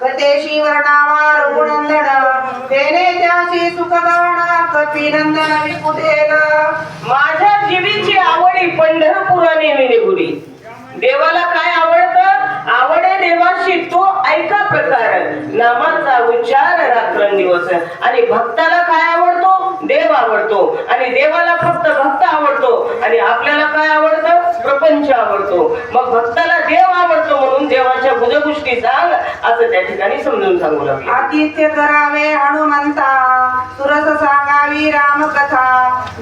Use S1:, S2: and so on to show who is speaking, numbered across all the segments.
S1: कथेशी वर्णावा रघुनंदन तेने त्याशी सुखगण कपिनंदन विपुदेल
S2: माझ्या जीवीची आवडी पंढरपुराने विनिगुरी देवाला काय आवडतं? आवडे देवाशी तो ऐका प्रकार. नामाचा उच्चार रात्रंदिवस. आणि भक्ताला काय आवडतो? देव आवडतो. आणि देवाला फक्त भक्त आवडतो. आणि आपल्याला काय आवडतं? प्रपंच आवडतो. मग भक्ताला देव आवडतो भुजगुष्टी सांग असं त्या ठिकाणी समजून सांगू लागले.
S1: आतिथ्य करावे हनुमंता सुरस सांगावी रामकथा.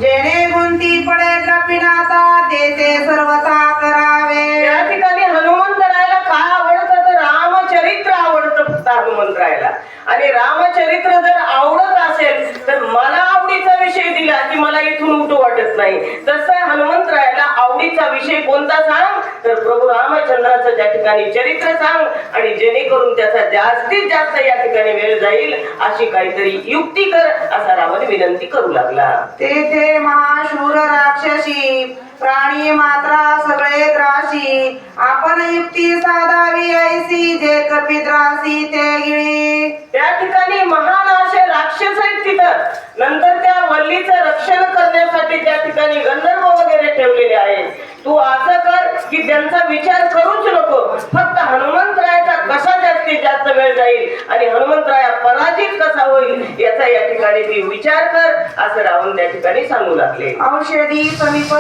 S1: जेणे गुंती पडे कपिनाथा ते ते सर्वता करावे.
S2: त्या ठिकाणी हनुमंतरायला काय आवडतं? तर रामचरित्र आवडतं फक्त हनुमंतरायला आणि रामचरित्र जर आवडत असेल तर मला आवडीचा विषय दिला की मला इथून उठू वाटत नाही. तसं हनुमंतरायला आवडीचा विषय कोणता सांग? तर प्रभू रामचंद्राचं त्या ठिकाणी चरित्र सांग आणि जेणेकरून त्याचा जास्तीत जास्त या ठिकाणी वेळ जाईल अशी काहीतरी युक्ती कर असा रावण विनंती करू लागला.
S1: तेथे महाशूर राक्षसी प्राणी मात्रा सगळे त्रासी आपण युक्ती साधावी ऐसी जे कपित्रासी ते गिळी.
S2: त्या ठिकाणी महान असे राक्षस आहेत तिथं. नंतर त्या वल्लीचं रक्षण करण्यासाठी त्या ठिकाणी गंधर्व वगैरे ठेवलेले आहेत तू असं कर की त्यांचा विचार करूच नको फक्त हनुमंतरायाचा कसा जास्तीत जास्त वेळ जाईल आणि हनुमंतराया पराजित कसा होईल याचा या ठिकाणी ती विचार कर असं राहून त्या ठिकाणी सांगू लागले.
S1: औषधी समीप